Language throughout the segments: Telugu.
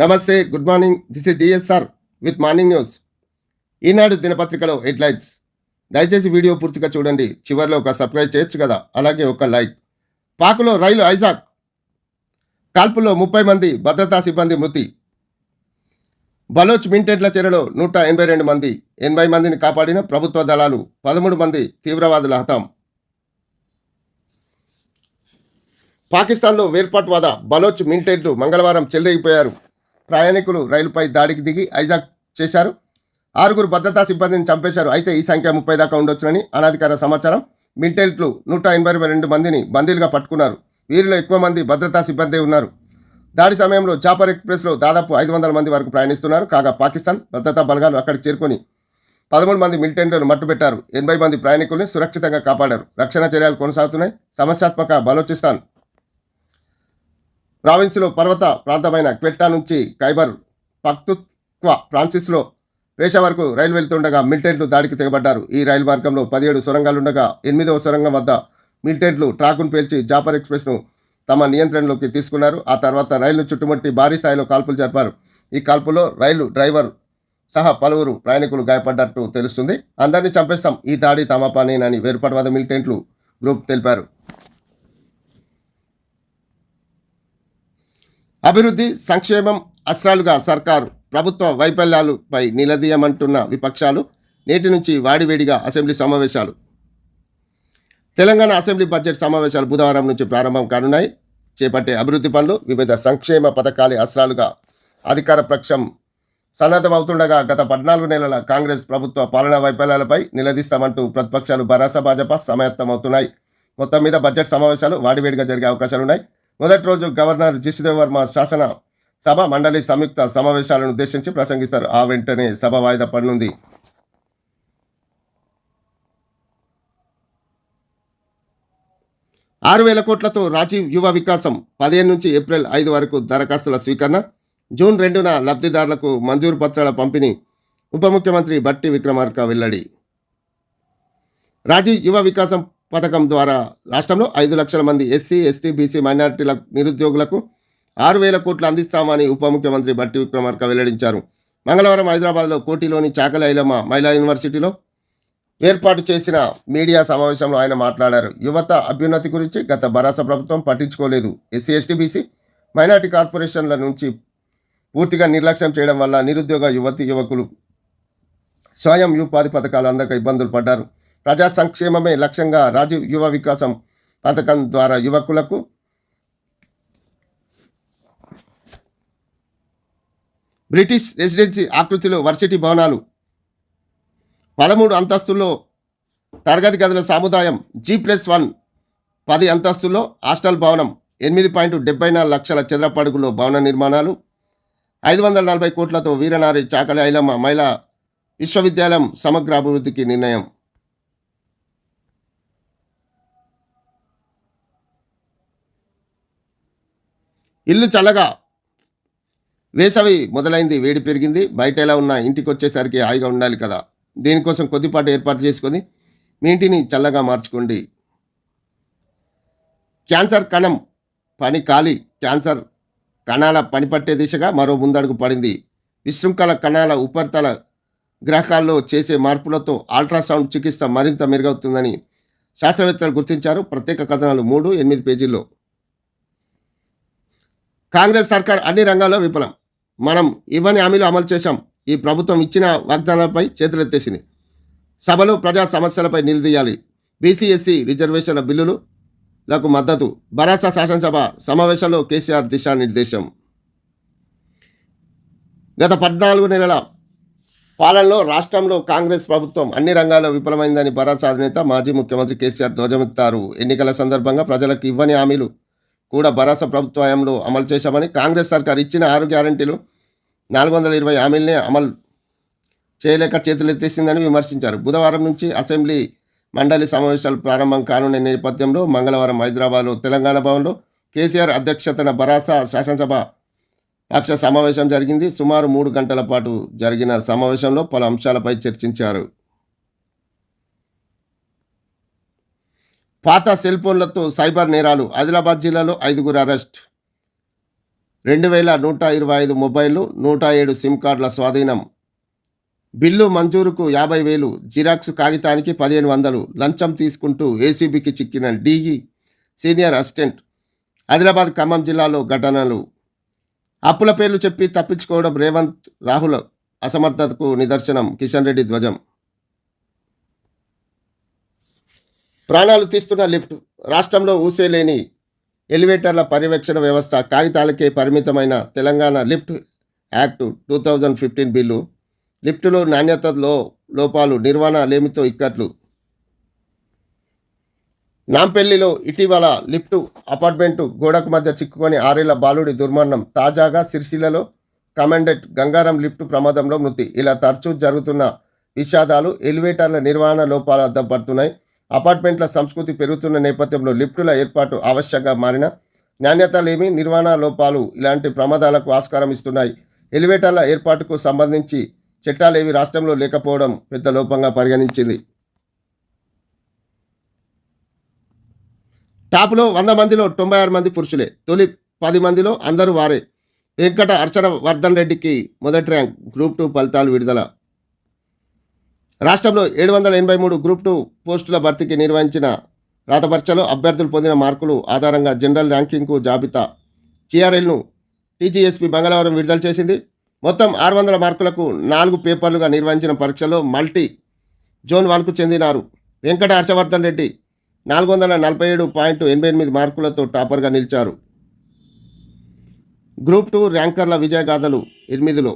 నమస్తే good morning. This is DSR with morning news Eenadu దినపత్రికలో హెడ్లైన్స్. దయచేసి వీడియో పూర్తిగా చూడండి. చివరిలో ఒక సబ్స్క్రైబ్ చేయొచ్చు కదా? అలాగే ఒక లైక్. పాకులో రైలు ఐజాక్. కాల్పుల్లో ముప్పై మంది భద్రతా సిబ్బంది మృతి. బలోచ్ మింటెడ్ల చెరలో నూట ఎనభై రెండు మంది. ఎనభై మందిని కాపాడిన ప్రభుత్వ దళాలు. పదమూడు మంది తీవ్రవాదుల హతం. పాకిస్తాన్లో వేర్పాటువాద బలోచ్ మింటెడ్లు మంగళవారం చెల్లెగిపోయారు ప్రయాణికులు రైలుపై దాడికి దిగి ఐజాక్ చేశారు. ఆరుగురు భద్రతా సిబ్బందిని చంపేశారు. అయితే ఈ సంఖ్య ముప్పై దాకా ఉండొచ్చునని అనధికార సమాచారం. మింటెల్ట్లు నూట ఎనభై రెండు మందిని బందీలుగా పట్టుకున్నారు. వీరిలో ఎక్కువ మంది భద్రతా సిబ్బంది ఉన్నారు. దాడి సమయంలో జాపర్ ఎక్స్ప్రెస్లో దాదాపు ఐదు వందల మంది వరకు ప్రయాణిస్తున్నారు. కాగా పాకిస్తాన్ భద్రతా బలగాలు అక్కడికి చేరుకొని పదమూడు మంది మిలిటెంట్లను మట్టుపెట్టారు ఎనభై మంది ప్రయాణికుల్ని సురక్షితంగా కాపాడారు. రక్షణ చర్యలు కొనసాగుతున్నాయి. సమస్యాత్మక బలోచిస్తాన్ ప్రావిన్స్లో పర్వత ప్రాంతమైన క్వెట్టా నుంచి ఖైబర్ పక్తుత్వ ఫ్రాన్సిస్లో పేషా వరకు రైలు వెళ్తుండగా మిలిటెంట్లు దాడికి తెగబడ్డారు. ఈ రైలు మార్గంలో పదిహేడు సొరంగాలుండగా ఎనిమిదవ సొరంగం వద్ద మిలిటెంట్లు ట్రాకును పేల్చి జాపర్ ఎక్స్ప్రెస్ను తమ నియంత్రణలోకి తీసుకున్నారు. ఆ తర్వాత రైలును చుట్టుముట్టి భారీ స్థాయిలో కాల్పులు జరిపారు. ఈ కాల్పులో రైలు డ్రైవర్ సహా పలువురు ప్రయాణికులు గాయపడ్డట్టు తెలుస్తుంది. అందరినీ చంపేస్తాం. ఈ దాడి తమ పనేనని వేరుపడవాద మిలిటెంట్లు గ్రూప్ తెలిపారు. అభివృద్ధి సంక్షేమం అస్త్రాలుగా సర్కారు ప్రభుత్వ వైఫల్యాలపై నిలదీయమంటున్న విపక్షాలు నేటి నుంచి వాడివేడిగా అసెంబ్లీ సమావేశాలు. తెలంగాణ అసెంబ్లీ బడ్జెట్ సమావేశాలు బుధవారం నుంచి ప్రారంభం కానున్నాయి. చేపట్టే అభివృద్ధి పనులు వివిధ సంక్షేమ పథకాలే అస్త్రాలుగా అధికార పక్షం సన్నద్ధమవుతుండగా గత పద్నాలుగు నెలల కాంగ్రెస్ ప్రభుత్వ పాలనా వైఫల్యాలపై నిలదీస్తామంటూ ప్రతిపక్షాలు భరాసా భాజపా సమాయత్తమవుతున్నాయి. మొత్తం మీద బడ్జెట్ సమావేశాలు వాడివేడిగా జరిగే అవకాశాలున్నాయి. మొదటి రోజు గవర్నర్ జిష్ణుదేవ్ వర్మ శాసన సభ మండలి సంయుక్త సమావేశాలను ఉద్దేశించి ప్రసంగిస్తారు. ఆ వెంటనే సభ వాయిదా పడనుంది. ఆరు వేల కోట్లతో రాజీవ్ యువ వికాసం పదిహేను నుంచి ఏప్రిల్ ఐదు వరకు దరఖాస్తుల స్వీకరణ. జూన్ రెండున లబ్ధిదారులకు మంజూరు పత్రాల పంపిణీ. ఉప ముఖ్యమంత్రి బట్టి విక్రమార్క వెల్లడి. రాజీవ్ యువ వికాసం పథకం ద్వారా రాష్ట్రంలో ఐదు లక్షల మంది ఎస్సీ ఎస్టీ బీసీ మైనారిటీల నిరుద్యోగులకు ఆరు వేల కోట్లు అందిస్తామని ఉప ముఖ్యమంత్రి బట్టి విక్రమార్క వెల్లడించారు. మంగళవారం హైదరాబాద్లో కోటిలోని చాకలి ఐలమ్మ మహిళా యూనివర్సిటీలో ఏర్పాటు చేసిన మీడియా సమావేశంలో ఆయన మాట్లాడారు. యువత అభ్యున్నతి గురించి గత భరాస ప్రభుత్వం పట్టించుకోలేదు. ఎస్సీ ఎస్టీ బీసీ మైనార్టీ కార్పొరేషన్ల నుంచి పూర్తిగా నిర్లక్ష్యం చేయడం వల్ల నిరుద్యోగ యువతి యువకులు స్వయం ఉపాధి పథకాలు అందక ఇబ్బందులు పడ్డారు. ప్రజా సంక్షేమమే లక్ష్యంగా రాజీవ్ యువ వికాసం పథకం ద్వారా యువకులకు బ్రిటిష్ రెసిడెన్సీ ఆకృతిలో వర్సిటీ భవనాలు పదమూడు అంతస్తుల్లో తరగతి గదుల సముదాయం జీ ప్లస్ వన్ పది అంతస్తుల్లో హాస్టల్ భవనం ఎనిమిది పాయింట్ డెబ్బై నాలుగు లక్షల చదరపడుగులో భవన నిర్మాణాలు ఐదు వందల నలభై కోట్లతో వీరనారి చాకలి ఐలమ్మ మహిళా విశ్వవిద్యాలయం సమగ్ర అభివృద్ధికి నిర్ణయం. ఇల్లు చల్లగా వేసవి మొదలైంది వేడి పెరిగింది. బయట ఎలా ఉన్నా ఇంటికి వచ్చేసరికి హాయిగా ఉండాలి కదా. దీనికోసం కొద్దిపాటు ఏర్పాటు చేసుకొని మీ ఇంటిని చల్లగా మార్చుకోండి. క్యాన్సర్ కణం పని ఖాళీ క్యాన్సర్ కణాల పనిపట్టే దిశగా మరో ముందడుగు పడింది. విశృంఖల కణాల ఉపరితల గ్రహకాల్లో చేసే మార్పులతో అల్ట్రాసౌండ్ చికిత్స మరింత మెరుగవుతుందని శాస్త్రవేత్తలు గుర్తించారు. ప్రత్యేక కథనాలు మూడు ఎనిమిది పేజీల్లో. కాంగ్రెస్ సర్కార్ అన్ని రంగాల్లో విఫలం. మనం ఇవన్నీ హామీలు అమలు చేశాం. ఈ ప్రభుత్వం ఇచ్చిన వాగ్దానాలపై చేతులెత్తేసింది. సభలో ప్రజా సమస్యలపై నిలదీయాలి బీసీ ఎస్సీ రిజర్వేషన్ల బిల్లులకు మద్దతు. భరాసా శాసనసభ సమావేశంలో కేసీఆర్ దిశానిర్దేశం. గత పద్నాలుగు నెలల పాలనలో రాష్ట్రంలో కాంగ్రెస్ ప్రభుత్వం అన్ని రంగాల్లో విఫలమైందని భరాసా అధినేత మాజీ ముఖ్యమంత్రి కేసీఆర్ ధ్వజమెత్తారు. ఎన్నికల సందర్భంగా ప్రజలకు ఇవ్వని హామీలు కూడా భరోసా ప్రభుత్వ హయాంలో అమలు చేశామని కాంగ్రెస్ సర్కార్ ఇచ్చిన ఆరు గ్యారంటీలు నాలుగు వందల ఇరవై హామీలనే అమలు చేయలేక చేతులెత్తేసిందని విమర్శించారు. బుధవారం నుంచి అసెంబ్లీ మండలి సమావేశాలు ప్రారంభం కానున్న నేపథ్యంలో మంగళవారం హైదరాబాద్లో తెలంగాణ భవన్లో కేసీఆర్ అధ్యక్షతన భరాసా శాసనసభ పక్ష సమావేశం జరిగింది. సుమారు మూడు గంటల పాటు జరిగిన సమావేశంలో పలు అంశాలపై చర్చించారు. పాత సెల్ ఫోన్లతో సైబర్ నేరాలు. ఆదిలాబాద్ జిల్లాలో ఐదుగురు అరెస్ట్. రెండు వేల నూట ఇరవై ఐదు మొబైళ్ళు నూట ఏడు సిమ్ కార్డుల స్వాధీనం. బిల్లు మంజూరుకు యాభై వేలు. జిరాక్స్ కాగితానికి పదిహేను వందలు. లంచం తీసుకుంటూ ఏసీబీకి చిక్కిన DE senior assistant. Adilabad Khammam జిల్లాలో ఘటనలు. అప్పుల పేర్లు చెప్పి తప్పించుకోవడం రేవంత్ రాహుల్ అసమర్థతకు నిదర్శనం. కిషన్ రెడ్డి ధ్వజం. ప్రాణాలు తీస్తున్న లిఫ్ట్ రాష్ట్రంలో ఊసేలేని ఎలివేటర్ల పర్యవేక్షణ వ్యవస్థ కాగితాలకే పరిమితమైన Telangana lift act two thousand fifteen bill. లిఫ్టులో నాణ్యతలో లోపాలు నిర్వహణ లేమితో ఇక్కట్లు. నాంపల్లిలో ఇటీవల లిఫ్టు అపార్ట్మెంటు గోడకు మధ్య చిక్కుకొని ఆరేళ్ళ బాలుడి దుర్మరణం. తాజాగా సిరిసిల్లలో కమాండెంట్ గంగారం లిఫ్టు ప్రమాదంలో మృతి. ఇలా తరచూ జరుగుతున్న విషాదాలు ఎలివేటర్ల నిర్వహణ లోపాలు అద్దపడుతున్నాయి అపార్ట్మెంట్ల సంస్కృతి పెరుగుతున్న నేపథ్యంలో లిఫ్టుల ఏర్పాటు ఆవశ్యంగా మారిన నాణ్యత లేమి నిర్వహణ లోపాలు ఇలాంటి ప్రమాదాలకు ఆస్కారం ఇస్తున్నాయి. ఎలివేటర్ల ఏర్పాటుకు సంబంధించి చట్టాలేవి రాష్ట్రంలో లేకపోవడం పెద్ద లోపంగా పరిగణించింది. టాప్లో వంద మందిలో తొంభై ఆరు మంది పురుషులే. తొలి పది మందిలో అందరూ వారే. వెంకట అర్చన వర్ధన్ రెడ్డికి మొదటి ర్యాంక్. గ్రూప్ టూ ఫలితాలు విడుదల రాష్ట్రంలో ఏడు వందల ఎనభై మూడు గ్రూప్ టూ పోస్టుల భర్తీకి నిర్వహించిన రాతపరీక్షలో అభ్యర్థులు పొందిన మార్కులు ఆధారంగా జనరల్ ర్యాంకింగ్కు జాబితా. టీఆర్ఎల్ను టీజీఎస్పీ మంగళవారం విడుదల చేసింది. మొత్తం ఆరు వందల మార్కులకు నాలుగు పేపర్లుగా నిర్వహించిన పరీక్షలో మల్టీ జోన్ వన్కు చెందినారు. వెంకట హర్షవర్ధన్ రెడ్డి నాలుగు వందల నలభై ఏడు పాయింట్ ఎనభై ఎనిమిది మార్కులతో టాపర్గా నిలిచారు. గ్రూప్ టూ ర్యాంకర్ల విజయగాథలు ఎనిమిదిలో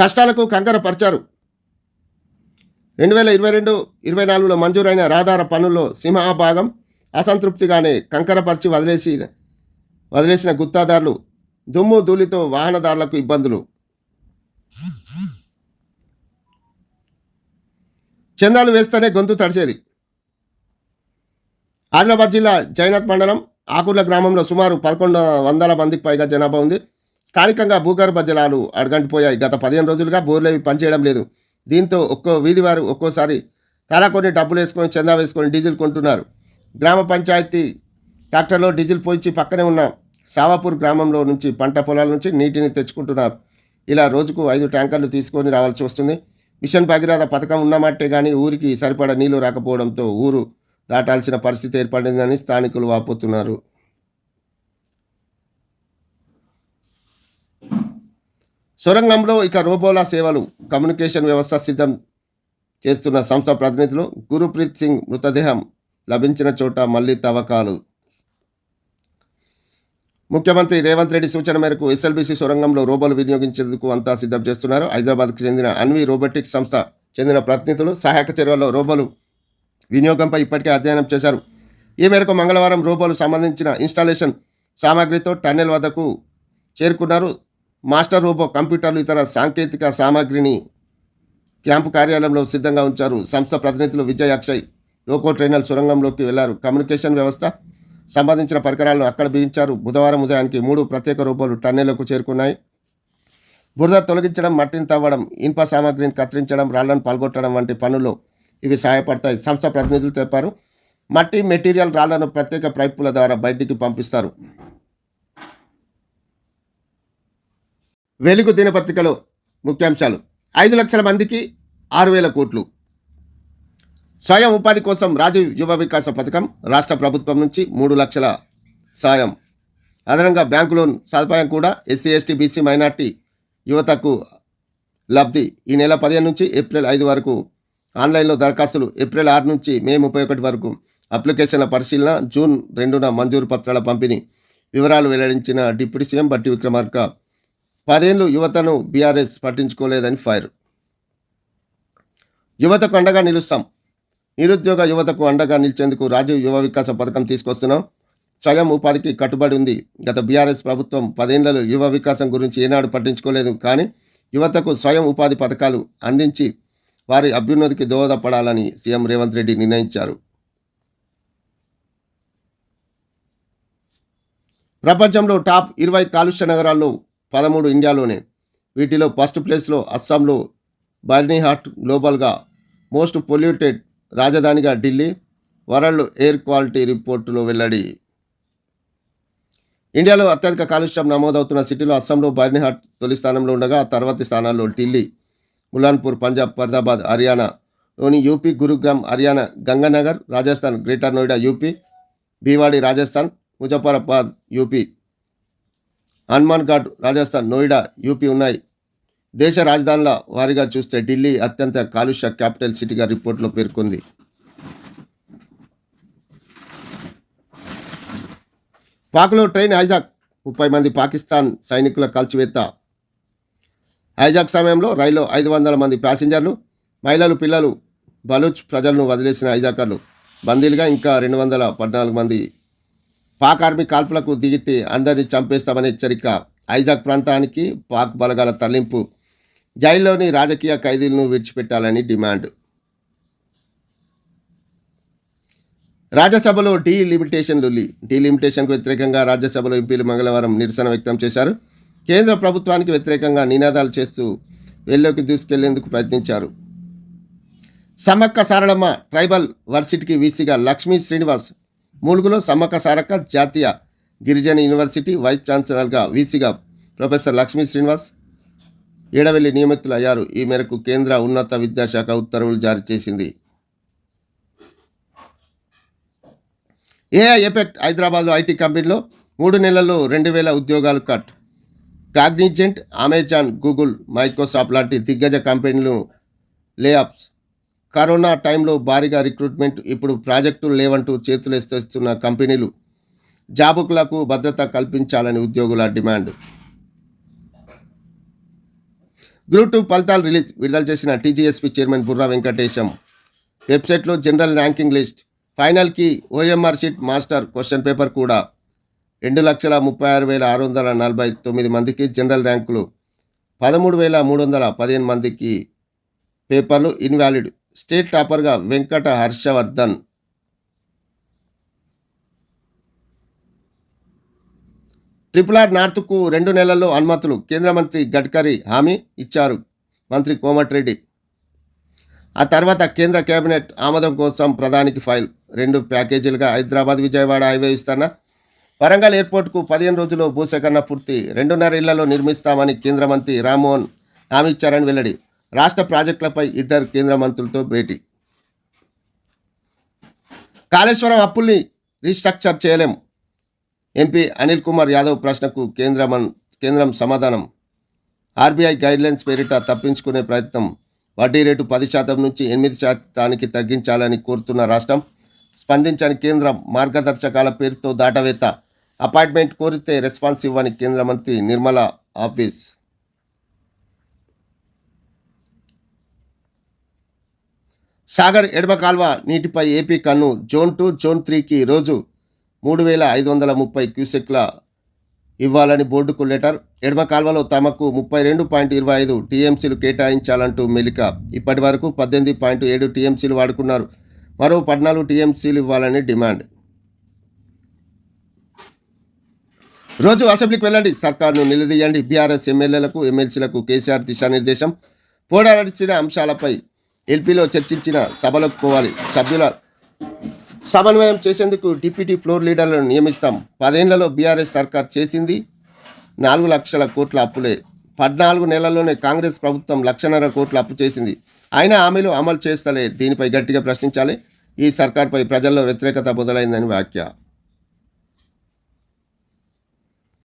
కష్టాలకు కంకరపరిచారు. రెండు వేల ఇరవై రెండు ఇరవై నాలుగులో మంజూరైన రహదార పనుల్లో సింహభాగం అసంతృప్తిగానే కంకరపరిచి వదిలేసి వదిలేసిన గుత్తాదారులు దుమ్ము ధూళితో వాహనదారులకు ఇబ్బందులు. చందాలు వేస్తేనే గొంతు తడిచేది. ఆదిలాబాద్ జిల్లా జైనత్ మండలం ఆకుర్ల గ్రామంలో సుమారు పదకొండు వందల మందికి పైగా జనాభా ఉంది. స్థానికంగా భూగర్భ జలాలు అడగంటిపోయాయి గత పదిహేను రోజులుగా బోర్లేవి పనిచేయడం లేదు. దీంతో ఒక్కో వీధి వారు ఒక్కోసారి తలా కొన్ని డబ్బులు వేసుకొని చందా వేసుకొని డీజిల్ కొంటున్నారు. గ్రామ పంచాయతీ ట్రాక్టర్లో డీజిల్ పోయించి పక్కనే ఉన్న సావాపూర్ గ్రామంలో నుంచి పంట పొలాల నుంచి నీటిని తెచ్చుకుంటున్నారు. ఇలా రోజుకు ఐదు ట్యాంకర్లు తీసుకొని రావాల్సి వస్తుంది. మిషన్ భగీరథ పథకం ఉన్నమాటే కానీ ఊరికి సరిపడా నీళ్ళు రాకపోవడంతో ఊరు దాటాల్సిన పరిస్థితి ఏర్పడిందని స్థానికులు వాపోతున్నారు. సొరంగంలో ఇక రోబోలా సేవలు కమ్యూనికేషన్ వ్యవస్థ సిద్ధం చేస్తున్న సంస్థ ప్రతినిధులు గురుప్రీత్ సింగ్ మృతదేహం లభించిన చోట మళ్ళీ తవ్వకాలు. ముఖ్యమంత్రి రేవంత్ రెడ్డి సూచన మేరకు ఎస్ఎల్బీసీ సొరంగంలో రోబోలు వినియోగించేందుకు అంతా సిద్ధం చేస్తున్నారు. హైదరాబాద్కు చెందిన అన్వి రోబోటిక్స్ సంస్థ చెందిన ప్రతినిధులు సహాయక చర్యల్లో రోబోలు వినియోగంపై ఇప్పటికే అధ్యయనం చేశారు. ఈ మేరకు మంగళవారం రోబోలు సంబంధించిన ఇన్స్టాలేషన్ సామాగ్రితో టన్నెల్ వద్దకు చేరుకున్నారు. మాస్టర్ రోబో కంప్యూటర్లు ఇతర సాంకేతిక సామాగ్రిని క్యాంపు కార్యాలయంలో సిద్ధంగా ఉంచారు. సంస్థ ప్రతినిధులు విజయ్ అక్షయ్ లోకో ట్రైనల్ సొరంగంలోకి వెళ్ళారు. కమ్యూనికేషన్ వ్యవస్థ సంబంధించిన పరికరాలను అక్కడ బిగించారు. బుధవారం ఉదయానికి మూడు ప్రత్యేక రోబోలు టన్నెలకు చేరుకున్నాయి. బురద తొలగించడం మట్టిని తవ్వడం ఇనుప సామాగ్రిని కత్తిరించడం రాళ్ళను పాల్గొట్టడం వంటి పనుల్లో ఇవి సహాయపడతాయి సంస్థ ప్రతినిధులు తెలిపారు. మట్టి మెటీరియల్ రాళ్ళను ప్రత్యేక పైపుల ద్వారా బయటికి పంపిస్తారు. వెలుగు దినపత్రికలో ముఖ్యాంశాలు. ఐదు లక్షల మందికి ఆరు వేల కోట్లు. స్వయం ఉపాధి కోసం రాజీవ్ యువ వికాస పథకం రాష్ట్ర ప్రభుత్వం నుంచి మూడు లక్షల సాయం. అదనంగా బ్యాంకు లోన్ సదుపాయం కూడా ఎస్సీ ఎస్టీ బీసీ మైనార్టీ యువతకు లబ్ధి. ఈ నెల పదిహేను నుంచి ఏప్రిల్ ఐదు వరకు ఆన్లైన్లో దరఖాస్తులు ఏప్రిల్ ఆరు నుంచి మే ముప్పై ఒకటి వరకు. అప్లికేషన్ల పరిశీలన జూన్ రెండున మంజూరు పత్రాల పంపిణీ. వివరాలు వెల్లడించిన డిప్యూటీ సీఎం బట్టి విక్రమార్క పదేళ్ళు యువతను బీఆర్ఎస్ పట్టించుకోలేదని ఫైర్. యువతకు అండగా నిలుస్తాం. నిరుద్యోగ యువతకు అండగా నిలిచేందుకు రాజీవ్ యువ వికాస పథకం తీసుకొస్తున్నాం. స్వయం ఉపాధికి కట్టుబడి ఉంది. గత బీఆర్ఎస్ ప్రభుత్వం పదేళ్ళలో యువ వికాసం గురించి ఏనాడు పట్టించుకోలేదు. కానీ యువతకు స్వయం ఉపాధి పథకాలు అందించి వారి అభ్యున్నతికి దోహదపడాలని సీఎం రేవంత్ రెడ్డి నిర్ణయించారు. ప్రపంచంలో టాప్ ఇరవై కాలుష్య నగరాల్లో పదమూడు ఇండియాలోనే. వీటిలో ఫస్ట్ ప్లేస్లో అస్సాంలో బర్నీహాట్ గ్లోబల్గా మోస్ట్ పొల్యూటెడ్ రాజధానిగా ఢిల్లీ వరల్డ్ ఎయిర్ క్వాలిటీ రిపోర్టులో వెల్లడి. ఇండియాలో అత్యధిక కాలుష్యం నమోదవుతున్న సిటీలో అస్సాంలో బర్నిహాట్ తొలి స్థానంలో ఉండగా తర్వాతి స్థానాల్లో ఢిల్లీ ములాన్పూర్ పంజాబ్ ఫరీదాబాద్ హర్యానాలోని UP Gurugram Haryana Ganganagar Rajasthan greater Noida UP Bhiwadi Rajasthan Muzaffarabad UP Hanumanghat Rajasthan Noida UP ఉన్నాయి. దేశ రాజధానుల వారీగా చూస్తే ఢిల్లీ అత్యంత కాలుష్య క్యాపిటల్ సిటీగా రిపోర్టులో పేర్కొంది. పాక్లో ట్రైన్ హైజాక్. ముప్పై మంది పాకిస్తాన్ సైనికుల కాల్చివేత. హైజాక్ సమయంలో రైల్లో ఐదు వందల మంది ప్యాసింజర్లు మహిళలు పిల్లలు బలూచ్ ప్రజలను వదిలేసిన హైజాకర్లు. బందీలుగా ఇంకా రెండు వందల పద్నాలుగు మంది పాక్ ఆర్మీ కాల్పులకు దిగితే అందరినీ చంపేస్తామనే హెచ్చరిక ఐజాక్ ప్రాంతానికి పాక్ బలగాల తరలింపు. జైల్లోని రాజకీయ ఖైదీలను విడిచిపెట్టాలని డిమాండ్. రాజ్యసభలో డీ లిమిటేషన్ లొల్లి డీ లిమిటేషన్కు వ్యతిరేకంగా రాజ్యసభలో ఎంపీలు మంగళవారం నిరసన వ్యక్తం చేశారు. కేంద్ర ప్రభుత్వానికి వ్యతిరేకంగా నినాదాలు చేస్తూ వెల్లోకి దూసుకెళ్ళేందుకు ప్రయత్నించారు. సమ్మక్క సారళమ్మ ట్రైబల్ వర్సిటీకి వీసీగా లక్ష్మీ శ్రీనివాస్ మూలుగులో సమ్మక సారక్క జాతీయ గిరిజన యూనివర్సిటీ వైస్ ఛాన్సలర్గా వీసీగా ప్రొఫెసర్ లక్ష్మీ శ్రీనివాస్ ఏడవెల్లి నియమితులయ్యారు ఈ మేరకు కేంద్ర ఉన్నత విద్యాశాఖ ఉత్తర్వులు జారీ చేసింది. ఏఐ ఎఫెక్ట్ హైదరాబాద్లో ఐటీ కంపెనీలో మూడు నెలల్లో రెండు వేల ఉద్యోగాలు cut. Cognizant Amazon Google Microsoft లాంటి దిగ్గజ కంపెనీలు లేఆఫ్స్ కరోనా టైంలో భారీగా రిక్రూట్మెంట్ ఇప్పుడు ప్రాజెక్టులు లేవంటూ చేతులెత్తేస్తున్న కంపెనీలు జాబుకులకు భద్రత కల్పించాలని ఉద్యోగుల డిమాండ్. గ్రూప్ టూ ఫలితాలు రిలీజ్ విడుదల చేసిన టీజీఎస్పీ చైర్మన్ బుర్రా వెంకటేశం. వెబ్సైట్లో జనరల్ ర్యాంకింగ్ లిస్ట్. ఫైనల్కి OMR sheet master question paper కూడా. రెండు లక్షల ముప్పై ఆరు వేల ఆరు వందల నలభై తొమ్మిది మందికి జనరల్ ర్యాంకులు. పదమూడు వేల మూడు వందల పదిహేను మందికి పేపర్లు ఇన్వాలిడ్. స్టేట్ టాపర్గా వెంకట హర్షవర్ధన్. ట్రిపుల్ ఆర్ నార్త్కు రెండు నెలల్లో అనుమతులు కేంద్ర మంత్రి గడ్కరీ హామీ ఇచ్చారు మంత్రి కోమటిరెడ్డి. ఆ తర్వాత కేంద్ర కేబినెట్ ఆమోదం కోసం ప్రధానికి ఫైల్ రెండు ప్యాకేజీలుగా హైదరాబాద్ విజయవాడ హైవే విస్తరణ. వరంగల్ ఎయిర్పోర్ట్కు పదిహేను రోజుల్లో భూసేకరణ పూర్తి రెండున్నర ఇళ్ళలో నిర్మిస్తామని కేంద్ర మంత్రి రామ్మోహన్ హామీ ఇచ్చారని వెల్లడి. రాష్ట్ర ప్రాజెక్టులపై ఇద్దరు కేంద్ర మంత్రులతో భేటీ. కాళేశ్వరం అప్పుల్ని రీస్ట్రక్చర్ చేయలేం. ఎంపీ అనిల్ కుమార్ యాదవ్ ప్రశ్నకు కేంద్ర కేంద్రం సమాధానం. ఆర్బీఐ గైడ్లైన్స్ పేరిట తప్పించుకునే ప్రయత్నం వడ్డీ రేటు పది శాతం నుంచి ఎనిమిది శాతానికి తగ్గించాలని కోరుతున్న రాష్ట్రం స్పందించని కేంద్రం మార్గదర్శకాల పేరుతో దాటవేత. అపాయింట్మెంట్ కోరితే రెస్పాన్స్ ఇవ్వని కేంద్ర మంత్రి నిర్మలా ఆఫీస్. సాగర్ ఎడమ కాల్వ నీటిపై ఏపీ కన్ను జోన్ టూ జోన్ త్రీకి రోజు మూడు వేల ఐదు వందల ముప్పై క్యూసెక్ల ఇవ్వాలని బోర్డుకు లెటర్ ఎడమ కాల్వలో తమకు ముప్పై రెండు పాయింట్ ఇరవై ఐదు టీఎంసీలు కేటాయించాలంటూ మెలిక. ఇప్పటి వరకు పద్దెనిమిది పాయింట్ ఏడు టీఎంసీలు వాడుకున్నారు. మరో పద్నాలుగు టీఎంసీలు ఇవ్వాలని డిమాండ్. రోజు అసెంబ్లీకి వెళ్ళండి. సర్కార్ను నిలదీయండి. బీఆర్ఎస్ ఎమ్మెల్యేలకు ఎమ్మెల్సీలకు కేసీఆర్ దిశానిర్దేశం. పోరాడాల్సిన అంశాలపై ఎల్పీలో చర్చించిన సభలకు పోవాలి. సభ్యుల సమన్వయం చేసేందుకు డిప్యూటీ ఫ్లోర్ లీడర్లను నియమిస్తాం. పదేళ్ళలో బీఆర్ఎస్ సర్కార్ చేసింది. నాలుగు లక్షల కోట్ల అప్పులే. పద్నాలుగు నెలల్లోనే కాంగ్రెస్ ప్రభుత్వం లక్షన్నర కోట్ల అప్పు చేసింది. అయినా హామీలు అమలు చేస్తలే. దీనిపై గట్టిగా ప్రశ్నించాలి. ఈ సర్కార్పై ప్రజల్లో వ్యతిరేకత మొదలైందని వ్యాఖ్య.